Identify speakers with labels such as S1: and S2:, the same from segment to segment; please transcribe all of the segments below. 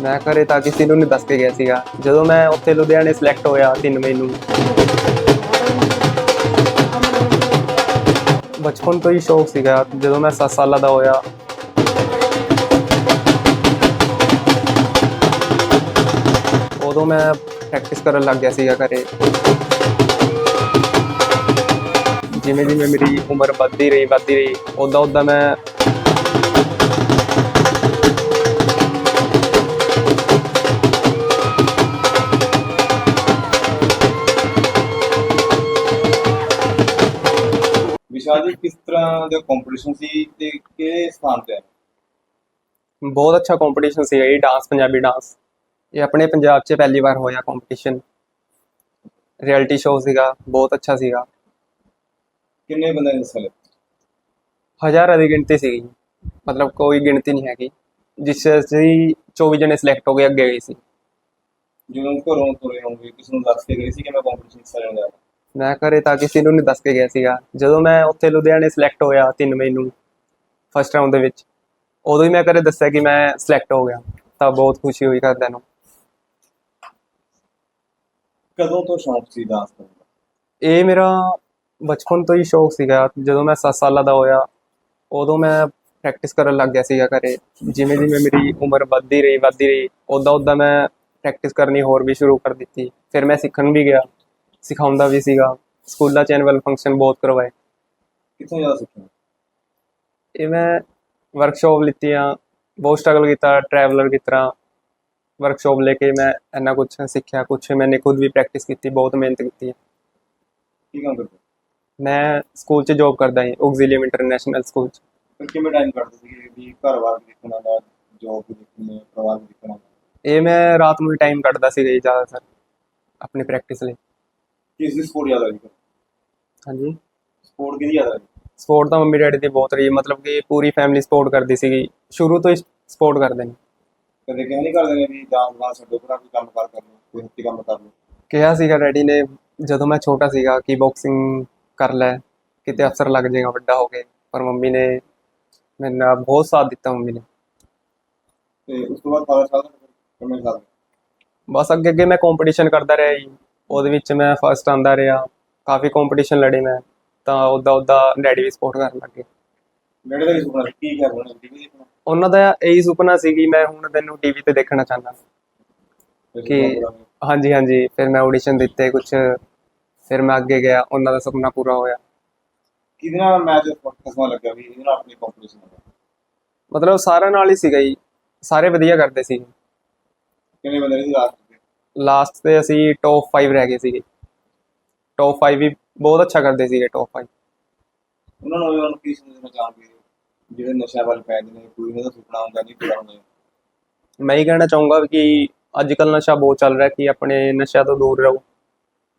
S1: ਮੈਂ ਘਰੇ ਤਾਂ ਕਿਸੇ ਨੂੰ ਨਹੀਂ ਦੱਸ ਕੇ ਗਿਆ ਸੀਗਾ। ਜਦੋਂ ਮੈਂ ਉੱਥੇ ਲੁਧਿਆਣੇ ਸਿਲੈਕਟ ਹੋਇਆ 3 ਮਈ ਨੂੰ। ਬਚਪਨ ਤੋਂ ਹੀ ਸ਼ੌਕ ਸੀਗਾ, ਜਦੋਂ ਮੈਂ 7 ਸਾਲਾਂ ਦਾ ਹੋਇਆ। ਉਦੋਂ ਮੈਂ ਪ੍ਰੈਕਟਿਸ ਕਰਨ ਲੱਗ ਗਿਆ ਸੀਗਾ ਘਰੇ। ਜਿਵੇਂ ਜਿਵੇਂ ਮੇਰੀ ਉਮਰ ਵੱਧਦੀ ਰਹੀ ਵੱਧਦੀ ਰਹੀ ਉਦਾਂ ਉਦਾਂ ਮੈਂ
S2: ਵਿਸ਼ਾਲ ਜੀ ਕਿਸ ਤਰ੍ਹਾਂ ਦਾ ਕੰਪੀਟੀਸ਼ਨ ਸੀ ਤੇ ਕਿਹੜੇ ਸਥਾਨ ਤੇ
S1: ਬਹੁਤ ਅੱਛਾ ਕੰਪੀਟੀਸ਼ਨ ਸੀਗਾ ਇਹ ਡਾਂਸ ਪੰਜਾਬੀ ਡਾਂਸ ਇਹ ਆਪਣੇ ਪੰਜਾਬ 'ਚ ਪਹਿਲੀ ਵਾਰ ਹੋਇਆ ਕੰਪੀਟੀਸ਼ਨ ਰਿਐਲਿਟੀ ਸ਼ੋਅ ਸੀਗਾ ਬਹੁਤ ਅੱਛਾ ਸੀਗਾ।
S2: ਕਿੰਨੇ ਬੰਦੇ ਨੇ ਹਿੱਸਾ ਲਿਆ
S1: ਹਜ਼ਾਰਾਂ ਦੀ ਗਿਣਤੀ ਸੀਗੀ ਮਤਲਬ ਕੋਈ ਗਿਣਤੀ ਨਹੀਂ ਹੈਗੀ। ਜਿਸ ਅਸੀਂ 24 ਜਣੇ ਸਿਲੈਕਟ ਹੋ ਗਏ ਅੱਗੇ ਗਏ ਸੀ।
S2: ਜਦੋਂ ਘਰੋਂ ਤੁਰੇ ਹੋਣਗੇ ਕਿਸੇ ਨੂੰ ਦੱਸ ਕੇ ਗਏ ਸੀ ਕਿ ਮੈਂ ਕੰਪੀਟੀਸ਼ਨ ਹਿੱਸਾ ਲੈਣ ਜਾ ਰਿਹਾ।
S1: ਮੈਂ ਘਰੇ ਤਾਂ ਕਿਸੇ ਨੂੰ ਨਹੀਂ ਦੱਸ ਕੇ ਗਿਆ ਸੀਗਾ। ਜਦੋਂ ਮੈਂ ਉੱਥੇ ਲੁਧਿਆਣੇ ਸਿਲੈਕਟ ਹੋਇਆ 3 ਮਈ ਨੂੰ ਫਸਟ ਰਾਉਂਡ ਦੇ ਵਿੱਚ ਉਦੋਂ ਹੀ ਮੈਂ ਘਰੇ ਦੱਸਿਆ ਕਿ ਮੈਂ ਸਿਲੈਕਟ ਹੋ ਗਿਆ। ਤਾਂ ਬਹੁਤ ਖੁਸ਼ੀ ਹੋਈ ਘਰਦਿਆਂ ਨੂੰ।
S2: ਕਦੋਂ ਤੋਂ ਸ਼ੌਂਕ ਸੀ ਡਾਂਸ ਦਾ?
S1: ਇਹ ਮੇਰਾ ਬਚਪਨ ਤੋਂ ਹੀ ਸ਼ੌਕ ਸੀਗਾ। ਜਦੋਂ ਮੈਂ 7 ਸਾਲਾਂ ਦਾ ਹੋਇਆ ਉਦੋਂ ਮੈਂ ਪ੍ਰੈਕਟਿਸ ਕਰਨ ਲੱਗ ਗਿਆ ਸੀਗਾ ਘਰੇ। ਜਿਵੇਂ ਜਿਵੇਂ ਮੇਰੀ ਉਮਰ ਵੱਧਦੀ ਰਹੀ ਵੱਧਦੀ ਰਹੀ ਉਦਾਂ ਉਦਾਂ ਮੈਂ ਪ੍ਰੈਕਟਿਸ ਕਰਨੀ ਹੋਰ ਵੀ ਸ਼ੁਰੂ ਕਰ ਦਿੱਤੀ। ਫਿਰ ਮੈਂ ਸਿੱਖਣ ਵੀ ਗਿਆ। ਸਿਖਾਉਂਦਾ ਵੀ ਸੀਗਾ। ਸਕੂਲਾਂ 'ਚ ਐਨੂਅਲ ਫੰਕਸ਼ਨ ਬਹੁਤ ਕਰਵਾਏ।
S2: ਕਿੱਥੋਂ ਜ਼ਿਆਦਾ ਸਿੱਖਿਆ?
S1: ਇਹ ਮੈਂ ਵਰਕਸ਼ਾਪ ਲਿੱਤੀਆਂ ਬਹੁਤ ਸਟਰਗਲ ਕੀਤਾ ਟਰੈਵਲਰ ਕੀ ਤਰ੍ਹਾਂ। ਵਰਕਸ਼ਾਪ ਲੈ ਕੇ ਮੈਂ ਇੰਨਾ ਕੁਝ ਸਿੱਖਿਆ ਕੁਝ ਮੈंने ਖੁਦ ਵੀ ਪ੍ਰੈਕਟਿਸ ਕੀਤੀ ਬਹੁਤ ਮਿਹਨਤ ਕੀਤੀ ਹੈ
S2: ਕੀ ਕੰਮ ਕਰਦੇ?
S1: ਮੈਂ ਸਕੂਲ 'ਚ ਜੌਬ ਕਰਦਾ ਹਾਂ ਆਕਸੀਲੀਅਮ ਇੰਟਰਨੈਸ਼ਨਲ ਸਕੂਲ 'ਚ।
S2: ਫਿਰ ਕਿਵੇਂ ਟਾਈਮ ਕੱਢਦੇ ਸੀ ਵੀ ਘਰ-ਬਾਰ ਦੇਖਣਾ ਦਾ ਜੋਬ ਦੇਖਣੀ ਪਰਿਵਾਰ ਦੇਖਣਾ
S1: ਇਹ ਮੈਂ ਰਾਤ ਨੂੰ ਹੀ ਟਾਈਮ ਕੱਢਦਾ ਸੀ ਜੀ ਜ਼ਿਆਦਾਤਰ ਆਪਣੀ ਪ੍ਰੈਕਟਿਸ ਲਈ।
S2: ਕਿਸ ਦੀ ਸਪੋਰਟ ਜ਼ਿਆਦਾ ਰਹੀ
S1: ਹਾਂਜੀ।
S2: ਸਪੋਰਟ ਕਿਹਦੀ ਜ਼ਿਆਦਾ ਰਹੀ?
S1: ਸਪੋਰਟ ਤਾਂ ਮੰਮੀ ਡੈਡੀ ਦੀ ਬਹੁਤ ਰਹੀ ਮਤਲਬ ਕਿ ਪੂਰੀ ਫੈਮਿਲੀ ਸਪੋਰਟ ਕਰਦੀ ਸੀਗੀ। ਸ਼ੁਰੂ ਤੋਂ ਹੀ ਸਪੋਰਟ ਕਰਦੇ ਨੇ।
S2: ਕਦੇ ਕਿਹਾ ਨਹੀਂ ਕਰਦੇ ਨੇ ਵੀ ਡਾਂਸ ਬਾਂਸ ਛੱਡੋ ਭਰਾ ਕੋਈ ਕੰਮ ਕਾਰ ਕਰ ਲਓ ਕੋਈ ਹੱਥੀ ਕੰਮ ਕਰ ਲਓ।
S1: ਕਿਹਾ ਸੀਗਾ ਡੈਡੀ ਨੇ ਜਦੋਂ ਮੈਂ ਛੋਟਾ ਸੀਗਾ ਕਿ ਬਾਕਸਿੰਗ ਕਰ ਲੈ ਕਿਤੇ ਅਫਸਰ ਲੱਗ ਜਾਏਗਾ ਵੱਡਾ ਹੋ ਕੇ। ਪਰ ਮੰਮੀ ਨੇ ਮੇਰੇ ਨਾਲ ਬਹੁਤ ਸਾਥ ਦਿੱਤਾ ਮੰਮੀ ਨੇ।
S2: ਤੇ ਉਸ ਤੋਂ ਬਾਅਦ ਸਾਲ
S1: ਬਸ ਅੱਗੇ ਅੱਗੇ ਮੈਂ ਕੰਪੀਟੀਸ਼ਨ ਕਰਦਾ ਰਿਹਾ ਜੀ। ਉਹਦੇ ਵਿੱਚ ਮੈਂ ਫਸਟ ਆਂਦਾ ਰਿਹਾ। ਕਾਫੀ ਕੰਪੀਟੀਸ਼ਨ ਲੜੇ ਮੈਂ। ਤਾਂ ਉਦਾਂ ਉਦਾਂ ਡੈਡੀ ਵੀ ਸਪੋਰਟ ਕਰਨ ਲੱਗੇ
S2: ਮੇਰੇ ਦਾ ਵੀ ਸੁਪਨਾ ਸੀ। ਕੀ ਕਰਨਾ ਹੈ? ਟੀਵੀ ਦੇਖਣਾ
S1: ਉਹਨਾਂ ਦਾ ਇਹੀ ਸੁਪਨਾ ਸੀ ਕਿ ਮੈਂ ਹੁਣ ਤੈਨੂੰ ਟੀਵੀ ਤੇ ਦੇਖਣਾ ਚਾਹੁੰਦਾ। ਕਿ। ਹਾਂਜੀ ਹਾਂਜੀ। ਫਿਰ ਮੈਂ ਆਡੀਸ਼ਨ ਦਿੱਤੇ ਕੁਝ ਫਿਰ ਮੈਂ ਅੱਗੇ ਗਿਆ। ਉਹਨਾਂ ਦਾ ਸੁਪਨਾ ਪੂਰਾ ਹੋਇਆ।
S2: ਕਿਹਦੇ ਨਾਲ ਮੈਚ ਫਸਵਾ ਲੱਗਿਆ ਵੀ ਇਹਦੇ ਨਾਲ ਆਪਣੀ ਕੰਪੀਟੀਸ਼ਨ
S1: ਮਤਲਬ ਸਾਰਿਆਂ ਨਾਲ ਹੀ ਸੀਗਾ ਜੀ। ਸਾਰੇ ਵਧੀਆ ਕਰਦੇ ਸੀ।
S2: ਕਿੰਨੇ ਬੰਦੇ ਸੀ? ਲਾਸਟ ਤੇ
S1: ਲਾਸਟ ਤੇ ਅਸੀਂ ਟੌਪ 5 ਰਹਿ ਗਏ ਸੀਗੇ। ਟੌਪ 5 ਵੀ ਬਹੁਤ ਅੱਛਾ ਕਰਦੇ ਸੀਗੇ ਟੌਪ 5
S2: ਉਹਨਾਂ ਨੂੰ ਉਹਨਾਂ ਨੂੰ ਕੀ ਸਮਝਣਾ ਚਾਹਾਂਗੇ ਜਿਹੜੇ ਨਸ਼ਾ ਵੱਲ ਪੈ ਜਾਂਦੇ ਨੇ ਕੋਈ ਇਹਨਾਂ ਦਾ ਸੁਪਨਾ ਹੁੰਦਾ ਨਹੀਂ ਪੂਰਾ ਹੁੰਦਾ
S1: ਮੈਂ ਹੀ ਕਹਿਣਾ ਚਾਹੂੰਗਾ ਕਿ ਅੱਜ ਕੱਲ ਨਸ਼ਾ ਬਹੁਤ ਚੱਲ ਰਿਹਾ ਕਿ ਆਪਣੇ ਨਸ਼ਿਆਂ ਤੋਂ ਦੂਰ ਰਹੋ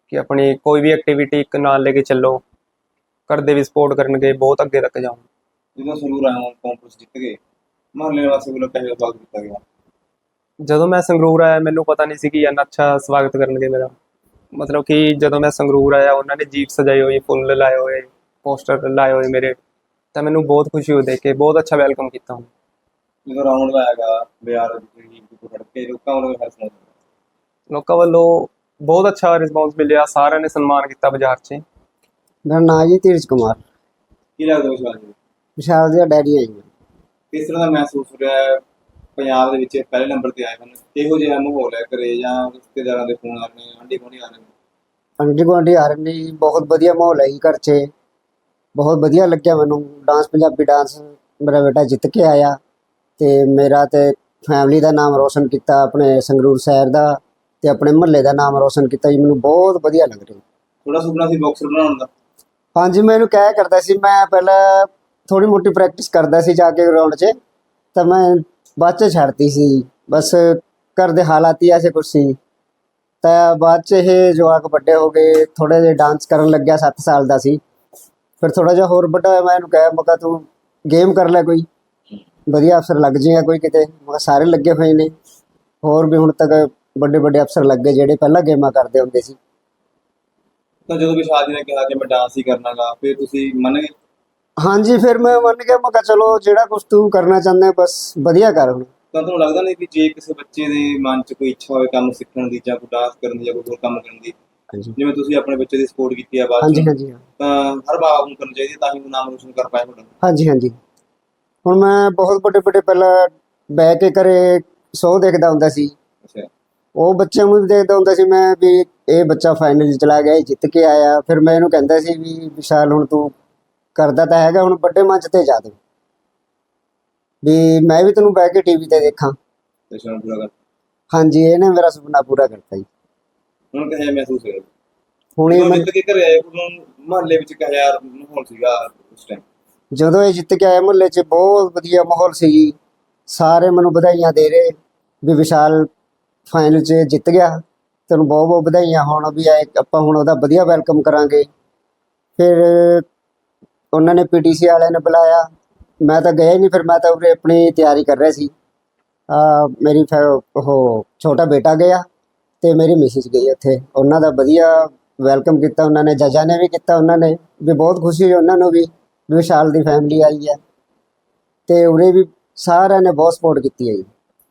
S1: ਕਿ ਆਪਣੀ ਕੋਈ ਵੀ ਐਕਟੀਵਿਟੀ ਇੱਕ ਨਾਲ ਲੈ ਕੇ ਚੱਲੋ। ਕਰਦੇ ਵੀ ਸਪੋਰਟ ਕਰਨਗੇ ਬਹੁਤ ਅੱਗੇ ਤੱਕ ਜਾਓ
S2: ਜਦੋਂ ਸੰਗਰੂਰ ਆਇਆ ਕੰਪੀਟੀਸ਼ਨ ਜਿੱਤ ਗਏ। ਮਹੱਲੇ ਵਾਸਤੇ ਵੱਲੋਂ ਕਹੇ ਸਵਾਗਤ ਕੀਤਾ ਗਿਆ?
S1: ਜਦੋਂ ਮੈਂ ਸੰਗਰੂਰ ਆਇਆ ਮੈਨੂੰ ਪਤਾ ਨਹੀਂ ਸੀ ਕਿ ਇੰਨਾ ਅੱਛਾ ਸਵਾਗਤ ਕਰਨਗੇ ਮੇਰਾ। ਮਤਲਬ ਕਿ ਜਦੋਂ ਮੈਂ ਸੰਗਰੂਰ ਆਇਆ ਉਹਨਾਂ ਨੇ ਜੀਪ ਸਜਾਈ ਹੋਈ ਫੁੱਲ ਲਾਏ ਹੋਏ ਪੋਸਟਰ ਲਾਏ ਹੋਏ ਮੇਰੇ। ਤਾਂ ਮੈਨੂੰ ਬਹੁਤ ਖੁਸ਼ੀ ਹੋਈ ਦੇਖ ਕੇ ਬਹੁਤ ਅੱਛਾ ਵੈਲਕਮ ਕੀਤਾ ਉਹਨੇ।
S2: ਜਦੋਂ ਰਾਉਂਡ ਲਾਇਆਗਾ ਬਿਆਰ ਦੀ ਕੋਈ ਫੜ ਕੇ ਲੋਕਾਂ ਵੱਲੋਂ ਹਰ ਸਮਝ
S1: ਲੋਕਾਂ ਵੱਲੋਂ ਬਹੁਤ ਅੱਛਾ ਰਿਸਪੌਂਸ ਮਿਲਿਆ ਸਾਰਿਆਂ ਨੇ ਸਨਮਾਨ ਕੀਤਾ ਬਾਜ਼ਾਰ 'ਚ।
S3: ਮੇਰਾ ਨਾਂ ਜੀ ਧੀਰਜ ਕੁਮਾਰ।
S2: ਕੀ ਲੱਗਦਾ ਜੀ?
S3: ਵਿਸ਼ਾਲ ਦਾ ਡੈਡੀ ਹੈ ਜੀ।
S2: ਕਿਸ ਤਰ੍ਹਾਂ ਦਾ ਮਹਿਸੂਸ ਹੋ ਰਿਹਾ ਹੈ? ਪੰਜਾਬ ਦੇ ਵਿੱਚ ਪਹਿਲੇ ਨੰਬਰ ਤੇ ਆਏ ਹਨ। ਕਿਹੋ ਜਿਹਾ ਮਾਹੌਲ ਹੈ ਘਰੇ ਜਾਂ ਰਿਸ਼ਤੇਦਾਰਾਂ ਦੇ ਫੋਨ ਆ ਰਹੇ ਨੇ ਆਂਢੀ ਗੁਆਂਢੀ ਆ ਰਹੇ ਨੇ?
S3: ਗੁਆਂਢੀ ਆ ਰਹੇ ਨੇ ਜੀ ਬਹੁਤ ਵਧੀਆ ਮਾਹੌਲ ਹੈ ਜੀ ਘਰ 'ਚ। ਬਹੁਤ ਵਧੀਆ ਲੱਗਿਆ ਮੈਨੂੰ। ਡਾਂਸ ਪੰਜਾਬੀ ਡਾਂਸ ਮੇਰਾ ਬੇਟਾ ਜਿੱਤ ਕੇ ਆਇਆ ਤੇ ਮੇਰਾ ਤੇ ਫੈਮਿਲੀ ਦਾ ਨਾਮ ਰੋਸ਼ਨ ਕੀਤਾ ਆਪਣੇ ਸੰਗਰੂਰ ਸ਼ਹਿਰ ਦਾ ਤੇ ਆਪਣੇ ਮਹੱਲੇ ਦਾ ਨਾਮ ਰੋਸ਼ਨ ਕੀਤਾ ਜੀ। ਮੈਨੂੰ ਬਹੁਤ ਵਧੀਆ ਲੱਗ ਰਿਹਾ
S2: ਥੋੜਾ ਸੁਪਨਾ ਸੀ ਬਾਕਸਰ ਬਣਾਉਣ ਦਾ?
S3: ਹਾਂਜੀ ਮੈਨੂੰ ਕਹਿ ਕਰਦਾ ਸੀ ਮੈਂ ਪਹਿਲਾਂ ਥੋੜੀ ਮੋਟੀ ਪ੍ਰੈਕਟਿਸ ਕਰਦਾ ਸੀ ਜਾ ਕੇ ਗਰਾਊਂਡ 'ਚ। ਤਾਂ ਮੈਂ ਬਾਅਦ 'ਚ ਛੱਡਤੀ ਸੀ। ਬਸ ਘਰ ਦੇ ਹਾਲਾਤ ਹੀ ਐਸੇ ਕੁਛ ਸੀ। ਤਾਂ ਬਾਅਦ 'ਚ ਇਹ ਜਵਾਕ ਵੱਡੇ ਹੋ ਗਏ ਥੋੜੇ ਜਿਹਾ ਡਾਂਸ ਕਰਨ ਲੱਗਿਆ 7 ਸਾਲ ਦਾ ਸੀ। ਫਿਰ ਥੋੜਾ ਜਿਹਾ ਹੋਰ ਵੱਡਾ ਹੋਇਆ, ਮੈਂ ਇਹਨੂੰ ਕਿਹਾ, ਮੈਂ ਕਿਹਾ, ਤੂੰ ਗੇਮ ਕਰ ਲੈ ਕੋਈ। ਵਧੀਆ ਅਫਸਰ ਲੱਗ ਜਾਏਗਾ ਕੋਈ ਕਿਤੇ। ਮੈਂ ਕਿਹਾ, ਸਾਰੇ ਲੱਗੇ ਹੋਏ ਨੇ। ਹੋਰ ਵੀ ਹੁਣ ਤੱਕ ਵੱਡੇ ਵੱਡੇ ਅਫਸਰ ਲੱਗ ਗਏ, ਜਿਹੜੇ ਪਹਿਲਾਂ ਗੇਮਾਂ ਕਰਦੇ ਹੁੰਦੇ ਸੀ।
S2: ਤਾਂ ਜਦੋਂ ਵਿਸ਼ਾਲ ਜੀ ਨੇ ਕਿਹਾ ਕਿ ਮੈਂ ਡਾਂਸ ਹੀ ਕਰਨਾਗਾ ਫਿਰ ਤੁਸੀਂ ਮੰਨ ਗਏ?
S3: ਹਾਂਜੀ ਫਿਰ ਮੈਂ ਮੰਨ ਗਿਆ ਮੈਂ ਕਿਹਾ ਚਲੋ ਜਿਹੜਾ ਕੁਝ ਤੂੰ ਕਰਨਾ ਚਾਹੁੰਦਾ ਹੈ, ਬਸ ਵਧੀਆ ਕਰ ਹੁਣ।
S2: ਤਾਂ ਤੁਹਾਨੂੰ ਲੱਗਦਾ ਨਹੀਂ ਕਿ ਜੇ ਕਿਸੇ ਬੱਚੇ ਦੇ ਮਨ 'ਚ ਕੋਈ ਇੱਛਾ ਹੋਵੇ ਕੰਮ ਸਿੱਖਣ ਦੀ ਜਾਂ ਕੋਈ ਡਾਂਸ ਕਰਨ ਦੀ ਜਾਂ ਕੋਈ ਹੋਰ ਕੰਮ ਕਰਨ ਦੀ
S3: ਹਾਂਜੀ।
S2: ਜਿਵੇਂ ਤੁਸੀਂ ਆਪਣੇ ਬੱਚੇ ਦੀ ਸਪੋਰਟ ਕੀਤੀ ਆ ਬਾਅਦ
S3: ਹਾਂਜੀ ਹਾਂਜੀ
S2: ਤਾਂ ਹਰ ਬਾਪ ਨੂੰ ਕਰਨੀ ਚਾਹੀਦੀ ਹੈ ਤਾਂ ਹੀ ਉਹ ਨਾਮ ਰੋਸ਼ਨ ਕਰ ਪਾਏ ਤੁਹਾਡਾ।
S3: ਹਾਂਜੀ ਹਾਂਜੀ। ਹੁਣ ਮੈਂ ਬਹੁਤ ਵੱਡੇ ਵੱਡੇ ਪਹਿਲਾਂ ਬਹਿ ਕੇ ਘਰੇ ਸ਼ੋਅ ਦੇਖਦਾ ਹੁੰਦਾ ਸੀ।
S2: ਅੱਛਾ।
S3: ਉਹ ਬੱਚਿਆਂ ਨੂੰ ਵੀ ਦੇਖਦਾ ਹੁੰਦਾ ਸੀ ਮੈਂ ਵੀ ਇਹ ਬੱਚਾ ਫਾਈਨਲ 'ਚ ਚਲਾ ਗਿਆ ਇਹ ਜਿੱਤ ਕੇ ਆਇਆ। ਫਿਰ ਮੈਂ ਇਹਨੂੰ ਕਹਿੰਦਾ ਸੀ ਵੀ ਵਿਸ਼ਾਲ ਹੁਣ ਤੂੰ ਕਰਦਾ ਤਾਂ ਹੈਗਾ ਹੁਣ ਵੱਡੇ ਮੰਚ ਤੇ ਜਾ ਦੇ। ਵੀ ਮੈਂ ਵੀ ਤੈਨੂੰ ਬਹਿ ਕੇ ਟੀਵੀ ਤੇ ਦੇਖਾਂ।
S2: ਤੇ ਸ਼ਰਮ ਪੂਰਾ ਕਰ
S3: ਹਾਂਜੀ ਇਹਨੇ ਮੇਰਾ ਸੁਪਨਾ ਪੂਰਾ ਕਰਤਾ ਜੀ।
S2: ਹੁਣ ਕਿਹੋ ਮਹਿਸੂਸ ਹੋਇਆ?
S3: ਹੁਣ ਇਹ ਮੈਂ
S2: ਜਿੱਤ ਕੇ ਘਰੇ ਆਏ ਉਦੋਂ ਮਹੱਲੇ ਵਿੱਚ ਕਿਹੋ ਜਿਹਾ ਮਾਹੌਲ ਸੀਗਾ ਉਸ ਟਾਈਮ
S3: ਜਦੋਂ ਇਹ ਜਿੱਤ ਕੇ ਆਇਆ ਮੁਹੱਲੇ 'ਚ ਬਹੁਤ ਵਧੀਆ ਮਾਹੌਲ ਸੀ ਸਾਰੇ ਮੈਨੂੰ ਵਧਾਈਆਂ ਦੇ ਰਹੇ ਵੀ ਵਿਸ਼ਾਲ ਫਾਈਨਲ 'ਚ ਜਿੱਤ ਗਿਆ। ਤੈਨੂੰ ਬਹੁਤ ਬਹੁਤ ਵਧਾਈਆਂ। ਹੋਣ ਵੀ ਆਪਾਂ ਹੁਣ ਉਹਦਾ ਵਧੀਆ ਵੈਲਕਮ ਕਰਾਂਗੇ। ਫਿਰ ਉਹਨਾਂ ਨੇ ਪੀਟੀਸੀ ਵਾਲਿਆਂ ਨੇ ਬੁਲਾਇਆ। ਮੈਂ ਤਾਂ ਗਿਆ ਹੀ ਨਹੀਂ ਫਿਰ ਮੈਂ ਤਾਂ ਉਰੇ ਆਪਣੀ ਤਿਆਰੀ ਕਰ ਰਿਹਾ ਸੀ। ਆ, ਮੇਰੀ ਫੈ- ਉਹ ਛੋਟਾ ਬੇਟਾ ਗਿਆ ਤੇ ਮੇਰੀ ਮਿਸਿਸ ਗਈ ਉੱਥੇ। ਉਹਨਾਂ ਦਾ ਵਧੀਆ ਵੈਲਕਮ ਕੀਤਾ ਉਹਨਾਂ ਨੇ, ਜੱਜਾਂ ਨੇ ਵੀ ਕੀਤਾ ਉਹਨਾਂ ਨੇ। ਵੀ ਬਹੁਤ ਖੁਸ਼ੀ ਹੋਈ ਉਹਨਾਂ ਨੂੰ ਵੀ ਵੀ ਵਿਸ਼ਾਲ ਦੀ ਫੈਮਿਲੀ ਆਈ ਹੈ। ਤੇ ਉਰੇ ਵੀ ਸਾਰਿਆਂ ਨੇ ਬਹੁਤ ਸਪੋਰਟ ਕੀਤੀ ਹੈ ਜੀ।